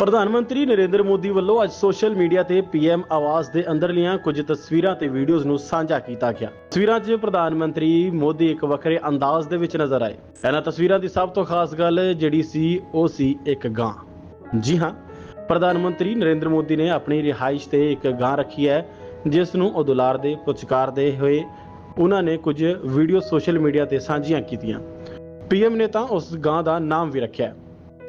ਪ੍ਰਧਾਨ ਮੰਤਰੀ ਨਰਿੰਦਰ ਮੋਦੀ ਵੱਲੋਂ ਅੱਜ ਸੋਸ਼ਲ ਮੀਡੀਆ ਤੇ ਪੀਐਮ ਆਵਾਜ਼ ਦੇ ਅੰਦਰਲੀਆਂ ਕੁਝ ਤਸਵੀਰਾਂ ਤੇ ਵੀਡੀਓਜ਼ ਨੂੰ ਸਾਂਝਾ ਕੀਤਾ ਗਿਆ। ਤਸਵੀਰਾਂ 'ਚ ਪ੍ਰਧਾਨ ਮੰਤਰੀ ਮੋਦੀ ਇੱਕ ਵੱਖਰੇ ਅੰਦਾਜ਼ ਦੇ ਵਿੱਚ ਨਜ਼ਰ ਆਏ। ਇਹਨਾਂ ਤਸਵੀਰਾਂ ਦੀ ਸਭ ਤੋਂ ਖਾਸ ਗੱਲ ਜਿਹੜੀ ਸੀ, ਉਹ ਸੀ ਇੱਕ ਗਾਂ। ਜੀ ਹਾਂ, ਪ੍ਰਧਾਨ ਮੰਤਰੀ ਨਰਿੰਦਰ ਮੋਦੀ ਨੇ ਆਪਣੀ ਰਿਹਾਇਸ਼ ਤੇ ਇੱਕ ਗਾਂ ਰੱਖੀ ਹੈ, ਜਿਸ ਨੂੰ ਉਹ ਦੁਲਾਰਦੇ ਪੁਚਕਾਰਦੇ ਹੋਏ ਉਹਨਾਂ ਨੇ ਕੁਝ ਵੀਡੀਓ ਸੋਸ਼ਲ ਮੀਡੀਆ ਤੇ ਸਾਂਝੀਆਂ ਕੀਤੀਆਂ। ਪੀਐਮ ਨੇ ਤਾਂ ਉਸ ਗਾਂ ਦਾ ਨਾਮ ਵੀ ਰੱਖਿਆ।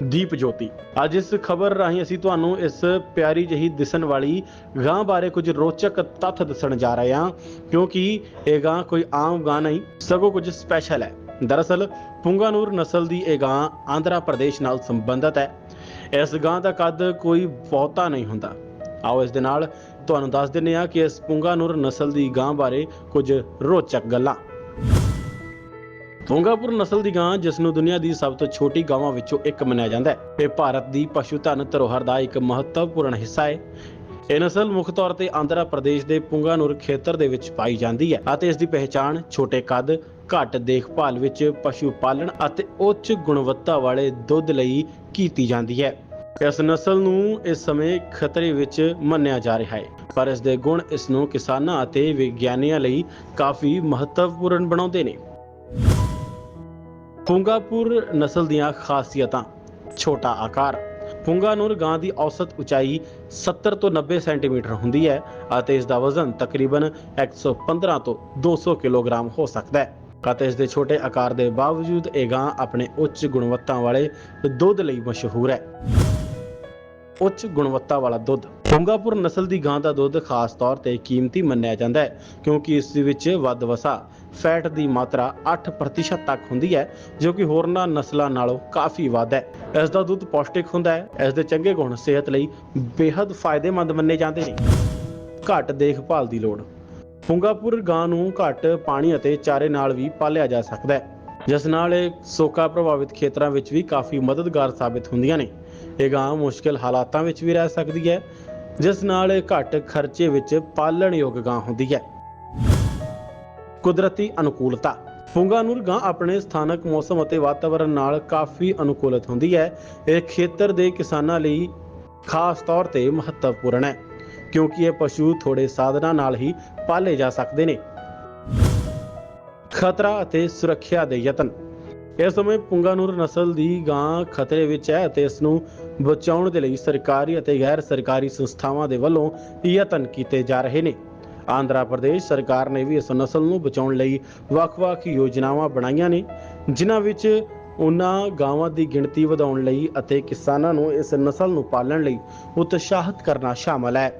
ਦੀਪ ਜੋਤੀ। ਅੱਜ ਇਸ ਖਬਰ ਰਾਹੀਂ ਅਸੀਂ ਤੁਹਾਨੂੰ ਇਸ ਪਿਆਰੀ ਜਹੀ ਦਿਸਣ ਵਾਲੀ ਗਾਂ ਬਾਰੇ ਕੁਝ ਰੋਚਕ ਤੱਥ ਦੱਸਣ ਜਾ ਰਹੇ ਹਾਂ, ਕਿਉਂਕਿ ਇਹ ਗਾਂ ਕੋਈ ਆਮ ਗਾਂ ਨਹੀਂ, ਸਗੋਂ ਕੁਝ ਸਪੈਸ਼ਲ ਹੈ। ਦਰਅਸਲ, ਪੁੰਗਾਨੂਰ ਨਸਲ ਦੀ ਇਹ ਗਾਂ ਆਂਧਰਾ ਪ੍ਰਦੇਸ਼ ਨਾਲ ਸੰਬੰਧਿਤ ਹੈ। ਇਸ ਗਾਂ ਦਾ ਕੱਦ ਕੋਈ ਬਹੁਤਾ ਨਹੀਂ ਹੁੰਦਾ। ਆਓ ਇਸ ਦੇ ਨਾਲ ਤੁਹਾਨੂੰ ਦੱਸ ਦਿੰਨੇ ਆ ਕਿ ਇਸ ਪੁੰਗਾਨੂਰ ਨਸਲ ਦੀ ਗਾਂ ਬਾਰੇ ਕੁਝ ਰੋਚਕ ਗੱਲਾਂ। ਪੁੰਗਾਪੁਰ ਨਸਲ ਦੀ ਗਾਂ, ਜਿਸ ਨੂੰ ਦੁਨੀਆ ਦੀ ਸਭ ਤੋਂ ਛੋਟੀ ਗਾਵਾਂ ਵਿੱਚੋਂ ਇੱਕ ਮੰਨਿਆ ਜਾਂਦਾ ਹੈ। ਇਹ ਭਾਰਤ ਦੀ ਪਸ਼ੂ ਧਨ ਧਰੋਹਰ ਦਾ ਇੱਕ ਮਹੱਤਵਪੂਰਨ ਹਿੱਸਾ ਹੈ। ਇਹ ਨਸਲ ਮੁੱਖ ਤੌਰ ਤੇ ਆਂਧਰਾ ਪ੍ਰਦੇਸ਼ ਦੇ ਪੁੰਗਾਨੂਰ ਖੇਤਰ ਦੇ ਵਿੱਚ ਪਾਈ ਜਾਂਦੀ ਹੈ ਅਤੇ ਇਸ ਦੀ ਪਹਿਚਾਣ ਛੋਟੇ ਕੱਦ, ਘੱਟ ਦੇਖਭਾਲ ਵਿੱਚ ਪਸ਼ੂ ਪਾਲਣ ਅਤੇ ਉੱਚ ਗੁਣਵੱਤਾ ਵਾਲੇ ਦੁੱਧ ਲਈ ਕੀਤੀ ਜਾਂਦੀ ਹੈ। ਇਸ ਨਸਲ ਨੂੰ ਇਸ ਸਮੇਂ ਖਤਰੇ ਵਿੱਚ ਮੰਨਿਆ ਜਾ ਰਿਹਾ ਹੈ, ਪਰ ਇਸ ਦੇ ਗੁਣ ਇਸ ਨੂੰ ਕਿਸਾਨਾਂ ਅਤੇ ਵਿਗਿਆਨੀਆਂ ਲਈ ਕਾਫੀ ਮਹੱਤਵਪੂਰਨ ਬਣਾਉਂਦੇ ਨੇ। ਪੁੰਗਾਪੁਰ ਨਸਲ ਦੀਆਂ ਖਾਸੀਅਤਾਂ। ਛੋਟਾ ਆਕਾਰ। ਪੁੰਗਾਨੂਰ ਗਾਂ ਦੀ ਔਸਤ ਉਚਾਈ 70 ਤੋਂ 90 ਸੈਂਟੀਮੀਟਰ ਹੁੰਦੀ ਹੈ ਅਤੇ ਇਸ ਦਾ ਵਜ਼ਨ ਤਕਰੀਬਨ 115 ਤੋਂ 200 ਕਿਲੋਗ੍ਰਾਮ ਹੋ ਸਕਦਾ ਹੈ। ਅਤੇ ਇਸ ਦੇ ਛੋਟੇ ਆਕਾਰ ਦੇ ਬਾਵਜੂਦ ਇਹ ਗਾਂ ਆਪਣੇ ਉੱਚ ਗੁਣਵੱਤਾ ਵਾਲੇ ਦੁੱਧ ਲਈ ਮਸ਼ਹੂਰ ਹੈ। ਉੱਚ ਗੁਣਵੱਤਾ ਵਾਲਾ ਦੁੱਧ। ਪੁੰਗਾਪੁਰ ਨਸਲ ਦੀ ਗਾਂ ਦਾ ਦੁੱਧ ਖਾਸ ਤੌਰ ਤੇ ਕੀਮਤੀ ਮੰਨਿਆ ਜਾਂਦਾ ਹੈ, ਕਿਉਂਕਿ ਇਸ ਦੇ ਵਿੱਚ ਵੱਧ ਵਸਾ ਫੈਟ ਦੀ ਮਾਤਰਾ 8% ਤੱਕ ਹੁੰਦੀ ਹੈ, ਜੋ ਕਿ ਹੋਰਨਾਂ ਨਸਲਾਂ ਨਾਲੋਂ ਕਾਫੀ ਵੱਧ ਹੈ। ਇਸ ਦਾ ਦੁੱਧ ਪੌਸ਼ਟਿਕ ਹੁੰਦਾ ਹੈ। ਇਸ ਦੇ ਚੰਗੇ ਗੁਣ ਸਿਹਤ ਲਈ ਬੇहद ਫਾਇਦੇਮੰਦ ਮੰਨੇ ਜਾਂਦੇ ਨੇ। ਘੱਟ ਦੇਖਭਾਲ ਦੀ ਲੋੜ। ਪੁੰਗਾਪੁਰ ਗਾਂ ਨੂੰ ਘੱਟ ਪਾਣੀ ਅਤੇ ਚਾਰੇ ਨਾਲ ਵੀ ਪਾਲਿਆ ਜਾ ਸਕਦਾ ਹੈ, ਜਿਸ ਨਾਲ ਇਹ ਸੋਕਾ ਪ੍ਰਭਾਵਿਤ ਖੇਤਰਾਂ ਵਿੱਚ ਵੀ ਕਾਫੀ ਮਦਦਗਾਰ ਸਾਬਿਤ ਹੁੰਦੀਆਂ ਨੇ। ਇਹ ਗਾਂ ਮੁਸ਼ਕਲ ਹਾਲਾਤਾਂ ਵਿੱਚ ਵੀ ਰਹਿ ਸਕਦੀ ਹੈ, ਜਿਸ ਨਾਲ ਇਹ ਘੱਟ ਖਰਚੇ ਵਿੱਚ ਪਾਲਣਯੋਗ ਗਾਂ ਹੁੰਦੀ ਹੈ। ਕੁਦਰਤੀ ਅਨੁਕੂਲਤਾ। ਪੁੰਗਾਨੂਰ ਗਾਂ ਆਪਣੇ ਸਥਾਨਕ ਮੌਸਮ ਅਤੇ ਵਾਤਾਵਰਣ ਨਾਲ ਕਾਫੀ ਅਨੁਕੂਲਤ ਹੁੰਦੀ ਹੈ। ਇਹ ਖੇਤਰ ਦੇ ਕਿਸਾਨਾਂ ਲਈ ਖਾਸ ਤੌਰ ਤੇ ਮਹੱਤਵਪੂਰਨ ਹੈ, ਕਿਉਂਕਿ ਇਹ ਪਸ਼ੂ ਥੋੜੇ ਸਾਧਨਾਂ ਨਾਲ ਹੀ ਪਾਲੇ ਜਾ ਸਕਦੇ ਨੇ। ਖਤਰਾ ਅਤੇ ਸੁਰੱਖਿਆ ਦੇ ਯਤਨ। ਇਸ ਸਮੇਂ ਪੁੰਗਾਨੂਰ ਨਸਲ ਦੀ ਗਾਂ ਖਤਰੇ ਵਿੱਚ ਹੈ ਅਤੇ ਇਸ ਨੂੰ ਬਚਾਉਣ ਦੇ ਲਈ ਸਰਕਾਰੀ ਅਤੇ ਗੈਰ ਸਰਕਾਰੀ ਸੰਸਥਾਵਾਂ ਦੇ ਵੱਲੋਂ ਯਤਨ ਕੀਤੇ ਜਾ ਰਹੇ ਨੇ। ਆਂਧਰਾ ਪ੍ਰਦੇਸ਼ ਸਰਕਾਰ ਨੇ ਵੀ ਇਸ ਨਸਲ ਨੂੰ ਬਚਾਉਣ ਲਈ ਵੱਖ-ਵੱਖ ਯੋਜਨਾਵਾਂ ਬਣਾਈਆਂ ਨੇ, ਜਿਨ੍ਹਾਂ ਵਿੱਚ ਉਹਨਾਂ ਗਾਵਾਂ ਦੀ ਗਿਣਤੀ ਵਧਾਉਣ ਲਈ ਅਤੇ ਕਿਸਾਨਾਂ ਨੂੰ ਇਸ ਨਸਲ ਨੂੰ ਪਾਲਣ ਲਈ ਉਤਸ਼ਾਹਿਤ ਕਰਨਾ ਸ਼ਾਮਲ ਹੈ।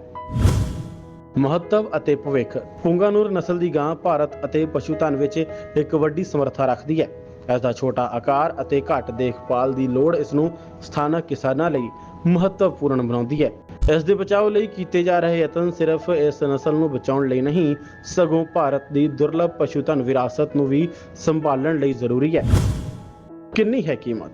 ਮਹੱਤਵ ਅਤੇ ਭਵਿੱਖ, ਪੁੰਗਾਨੂਰ ਨਸਲ ਦੀ ਗਾਂ ਭਾਰਤ ਅਤੇ ਪਸ਼ੂ ਧਨ ਵਿੱਚ ਇੱਕ ਵੱਡੀ ਸਮਰੱਥਾ ਰੱਖਦੀ ਹੈ। ਇਸ ਦਾ ਛੋਟਾ ਆਕਾਰ ਅਤੇ ਘੱਟ ਦੇਖਭਾਲ ਦੀ ਲੋੜ ਇਸ ਨੂੰ ਸਥਾਨਕ ਕਿਸਾਨਾਂ ਲਈ ਮਹੱਤਵਪੂਰਨ ਬਣਾਉਂਦੀ ਹੈ। ਇਸ ਦੇ ਬਚਾਅ ਲਈ ਕੀਤੇ ਜਾ ਰਹੇ ਯਤਨ ਸਿਰਫ ਇਸ ਨਸਲ ਨੂੰ ਬਚਾਉਣ ਲਈ ਨਹੀਂ, ਸਗੋਂ ਭਾਰਤ ਦੀ ਦੁਰਲੱਭ ਪਸ਼ੂਧਨ ਵਿਰਾਸਤ ਨੂੰ ਵੀ ਸੰਭਾਲਣ ਲਈ ਜ਼ਰੂਰੀ ਹੈ। ਕਿੰਨੀ ਹੈ ਕੀਮਤ?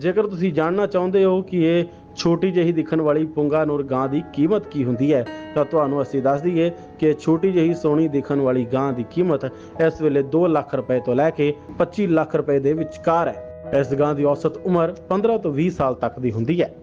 ਜੇਕਰ ਤੁਸੀਂ ਜਾਣਨਾ ਚਾਹੁੰਦੇ ਹੋ ਕਿ ਇਹ ਛੋਟੀ ਜਿਹੀ ਦਿਖਣ ਵਾਲੀ ਪੁੰਗਾ ਨੂਰ ਗਾਂ ਦੀ ਕੀਮਤ ਕੀ ਹੁੰਦੀ ਹੈ, ਤਾਂ ਤੁਹਾਨੂੰ ਅਸੀਂ ਦੱਸ ਦਈਏ ਕਿ ਛੋਟੀ ਜਿਹੀ ਸੋਹਣੀ ਦਿਖਣ ਵਾਲੀ ਗਾਂ ਦੀ ਕੀਮਤ ਇਸ ਵੇਲੇ 2 ਲੱਖ ਰੁਪਏ ਤੋਂ ਲੈ ਕੇ 25 ਲੱਖ ਰੁਪਏ ਦੇ ਵਿਚਕਾਰ ਹੈ। ਇਸ ਗਾਂ ਦੀ ਔਸਤ ਉਮਰ 15 ਤੋਂ 20 ਸਾਲ ਤੱਕ ਦੀ ਹੁੰਦੀ ਹੈ।